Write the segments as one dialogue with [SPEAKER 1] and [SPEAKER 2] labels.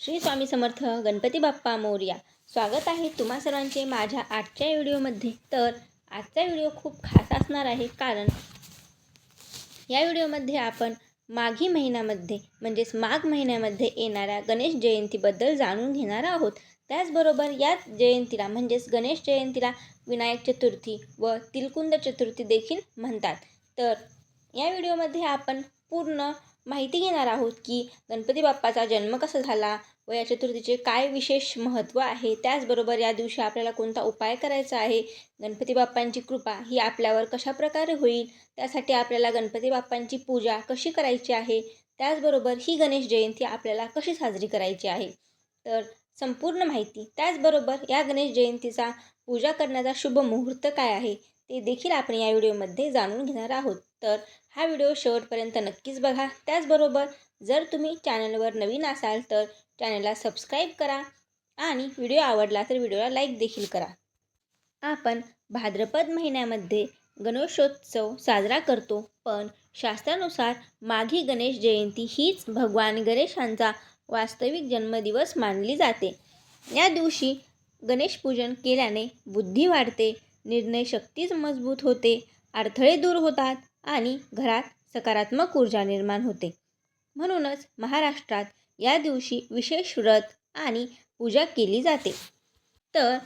[SPEAKER 1] श्री स्वामी समर्थ गणपती बाप्पा मोर्या. स्वागत आहे तुम्हा सर्वांचे माझ्या आजच्या व्हिडिओमध्ये. तर आजचा व्हिडिओ खूप खास असणार आहे कारण या व्हिडिओमध्ये आपण माघी महिन्यामध्ये म्हणजेच माघ महिन्यामध्ये येणाऱ्या गणेश जयंतीबद्दल जाणून घेणार आहोत. त्याचबरोबर याच जयंतीला म्हणजेच गणेश जयंतीला विनायक चतुर्थी व तिलकुंद चतुर्थी देखील म्हणतात. तर या व्हिडिओमध्ये आपण पूर्ण माहिती घेणार आहोत की गणपती बाप्पाचा जन्म कसा झाला व या चतुर्थीचे काय विशेष महत्त्व आहे? त्याचबरोबर या दिवशी आपल्याला कोणता उपाय करायचा आहे? गणपती बाप्पांची कृपा ही आपल्यावर कशा प्रकारे होईल? त्यासाठी आपल्याला गणपती बाप्पांची पूजा कशी करायची आहे? त्याचबरोबर ही गणेश जयंती आपल्याला कशी साजरी करायची आहे? तर संपूर्ण माहिती त्याचबरोबर या गणेश जयंतीचा पूजा करण्याचा शुभ मुहूर्त काय आहे? ते देखील आपण या व्हिडिओमध्ये जाणून घेणार आहोत. तर हा व्हिडिओ शेवटपर्यंत नक्कीच बघा. त्याचबरोबर जर तुम्ही चॅनलवर नवीन असाल तर चॅनलला सबस्क्राईब करा आणि व्हिडिओ आवडला तर व्हिडिओला लाईक देखील करा. आपण भाद्रपद महिन्यामध्ये गणेशोत्सव साजरा करतो पण शास्त्रानुसार माघी गणेश जयंती हीच भगवान गणेशांचा वास्तविक जन्मदिवस मानली जाते. या दिवशी गणेशपूजन केल्याने बुद्धी वाढते निर्णय शक्तीच मजबूत होते अडथळे दूर होतात आणि घरात सकारात्मक ऊर्जा निर्माण होते. म्हणूनच महाराष्ट्रात या दिवशी विशेष व्रत आणि पूजा केली जाते. तर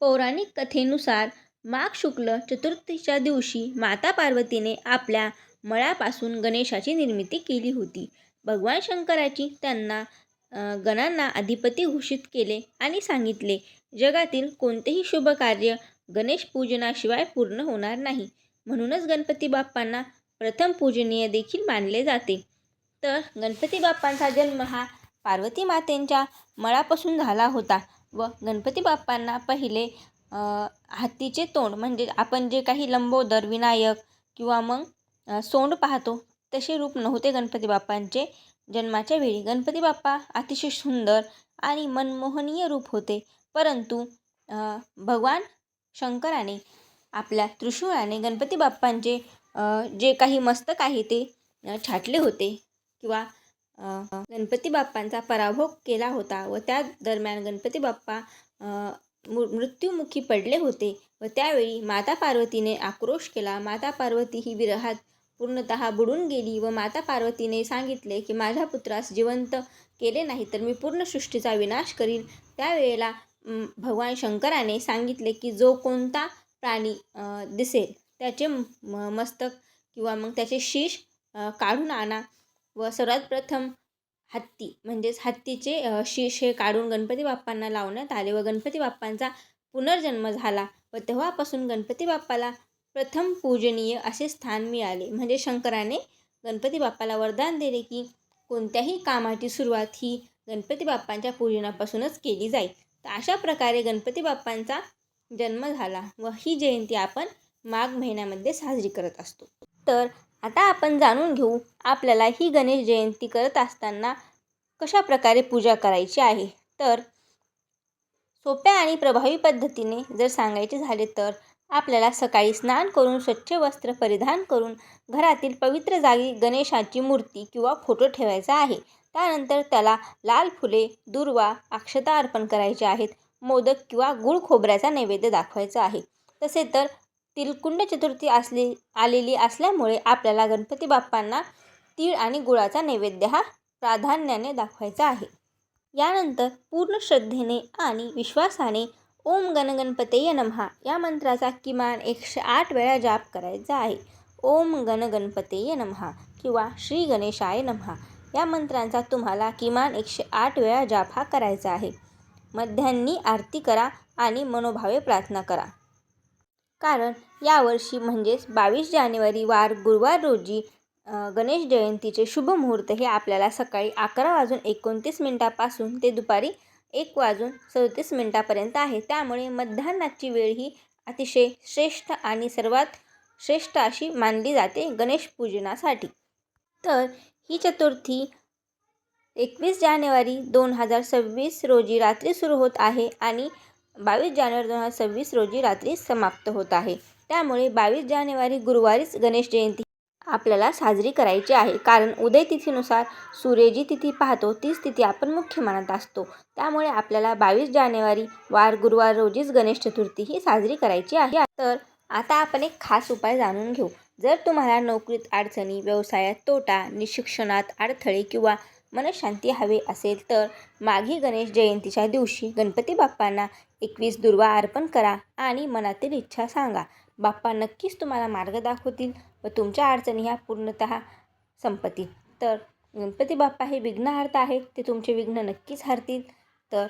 [SPEAKER 1] पौराणिक कथेनुसार माघ शुक्ल चतुर्थीच्या दिवशी माता पार्वतीने आपल्या मळापासून गणेशाची निर्मिती केली होती. भगवान शंकराची त्यांना गणांना अधिपती घोषित केले आणि सांगितले जगातील कोणतेही शुभ कार्य गणेश पूजनाशिवाय पूर्ण होणार नाही. म्हणूनच गणपती बाप्पांना प्रथम पूजनीय देखील मानले जाते. तर गणपती बाप्पांचा जन्म हा पार्वती मातेंच्या मळापासून झाला होता व गणपती बाप्पांना पहिले हत्तीचे तोंड म्हणजे आपण जे काही लंबोदर विनायक किंवा मग सोंड पाहतो तसे रूप नव्हते गणपती बाप्पांचे. जन्माच्या वेळी गणपती बाप्पा अतिशय सुंदर आणि मनमोहनीय रूप होते. परंतु भगवान शंकराने आपल्या त्रिशूळाने गणपती बाप्पांचे जे काही मस्तक आहे ते छाटले होते. किंवा गणपती बाप्पांचा पराभव केला होता व त्या दरम्यान गणपती बाप्पा मृ मृत्युमुखी पडले होते व त्यावेळी माता पार्वतीने आक्रोश केला. माता पार्वती ही विरहात पूर्णत बुडून गेली व माता पार्वतीने सांगितले की माझ्या पुत्रास जिवंत केले नाही तर मी पूर्ण सृष्टीचा विनाश करीन. त्यावेळेला भगवान शंकराने सांगितले की जो कोणता प्राणी दिसेल. त्याचे मस्तक किंवा मग त्याचे शीश काढून आणा व सर्वात प्रथम हत्ती म्हणजेच हत्तीचे शीश हे काढून गणपती बाप्पांना लावण्यात आले व गणपती बाप्पांचा पुनर्जन्म झाला व तेव्हापासून गणपती बाप्पाला प्रथम पूजनीय असे स्थान मिळाले. म्हणजे शंकराने गणपती बाप्पाला वरदान दिले की कोणत्याही कामाची सुरुवात ही गणपती बाप्पांच्या पूजनापासूनच केली जाईल. तर अशा प्रकारे गणपती बाप्पांचा जन्म झाला व ही जयंती आपण माघ महिन्यामध्ये साजरी करत असतो. तर आता आपण जाणून घेऊ आपल्याला ही गणेश जयंती करत असताना कशा प्रकारे पूजा करायची आहे. तर सोप्या आणि प्रभावी पद्धतीने जर सांगायचे झाले तर आपल्याला सकाळी स्नान करून स्वच्छ वस्त्र परिधान करून घरातील पवित्र जागी गणेशाची मूर्ती किंवा फोटो ठेवायचा आहे. त्यानंतर त्याला लाल फुले दुर्वा अक्षता अर्पण करायचे आहेत. मोदक किंवा गुळ खोबऱ्याचा नैवेद्य दाखवायचा आहे. तसे तर तिलकुंड चतुर्थी असली आलेली असल्यामुळे आपल्याला गणपती बाप्पांना तीळ आणि गुळाचा नैवेद्य हा प्राधान्याने दाखवायचा आहे. यानंतर पूर्ण श्रद्धेने आणि विश्वासाने ओम गणगणपतये नमहा या मंत्राचा किमान एकशे आठ वेळा जाप करायचा आहे. ओम गणगणपतये नमहा किंवा श्री गणेशाय नमहा या मंत्रांचा तुम्हाला किमान एकशे आठ वेळा जाप हा करायचा आहे. मध्यान्नी आरती करा आणि मनोभावे प्रार्थना करा. कारण यावर्षी म्हणजेच बावीस जानेवारी वार गुरुवार रोजी गणेश जयंतीचे शुभ मुहूर्त हे आपल्याला सकाळी अकरा वाजून एकोणतीस मिनटापासून ते दुपारी एक वाजून सदतीस मिनटापर्यंत आहे. त्यामुळे मध्यान्नाची वेळ ही अतिशय श्रेष्ठ आणि सर्वात श्रेष्ठ अशी मानली जाते गणेश पूजनासाठी. तर ही चतुर्थी एकवीस जानेवारी दोन हजार सव्वीस रोजी रात्री सुरू होत आहे आणि बावीस जानेवारी दोन हजार सव्वीस रोजी रात्री समाप्त होत आहे. त्यामुळे बावीस जानेवारी गुरुवारीच गणेश जयंती आपल्याला साजरी करायची आहे. कारण उदय तिथीनुसार सूर्य जी तिथी पाहतो तीच तिथी आपण मुख्य मानत असतो. त्यामुळे आपल्याला बावीस जानेवारी वार गुरुवार रोजीच गणेश चतुर्थी ही साजरी करायची आहे. तर आता आपण एक खास उपाय जाणून घेऊ. जर तुम्हाला नोकरीत अडचणी व्यवसायात तोटा निशिक्षणात अडथळे किंवा मनशांती हवी असेल तर माघी गणेश जयंतीच्या दिवशी गणपती बाप्पांना एकवीस दुर्वा अर्पण करा आणि मनातील इच्छा सांगा. बाप्पा नक्कीच तुम्हाला मार्ग दाखवतील व तुमच्या अडचणी ह्या पूर्णतः संपतील. तर गणपती बाप्पा हे विघ्नहर्ता आहेत ते तुमचे विघ्न नक्कीच हरतील. तर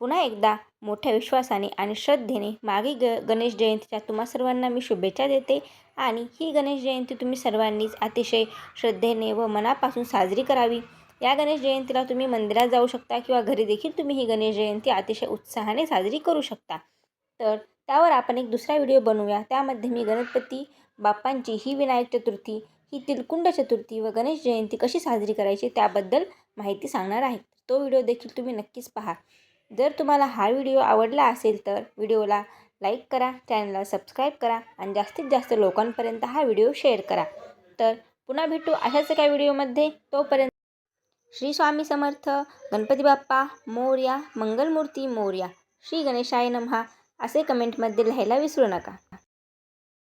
[SPEAKER 1] पुन्हा एकदा मोठ्या विश्वासाने आणि श्रद्धेने मागे ग गणेश जयंतीच्या तुम्हा सर्वांना मी शुभेच्छा देते आणि ही गणेश जयंती तुम्ही सर्वांनीच अतिशय श्रद्धेने व मनापासून साजरी करावी. या गणेश जयंतीला तुम्ही मंदिरात जाऊ शकता किंवा घरी देखील तुम्ही ही गणेश जयंती अतिशय उत्साहाने साजरी करू शकता. तर त्यावर आपण एक दुसरा व्हिडिओ बनवूया. त्यामध्ये मी गणपती बाप्पांची ही विनायक चतुर्थी ही तिलकुंड चतुर्थी व गणेश जयंती कशी साजरी करायची त्याबद्दल माहिती सांगणार आहे. तो व्हिडिओ देखील तुम्ही नक्कीच पहा. जर तुम्हाला हा व्हिडिओ आवडला असेल तर व्हिडिओला लाईक करा चॅनलला सबस्क्राईब करा आणि जास्तीत जास्त लोकांपर्यंत हा व्हिडिओ शेअर करा. तर पुन्हा भेटू अशाच एका व्हिडिओमध्ये. तोपर्यंत श्री स्वामी समर्थ गणपती बाप्पा मोर्या मंगलमूर्ती मोर्या श्री गणेशाय नमहा असे कमेंटमध्ये लिहायला विसरू नका.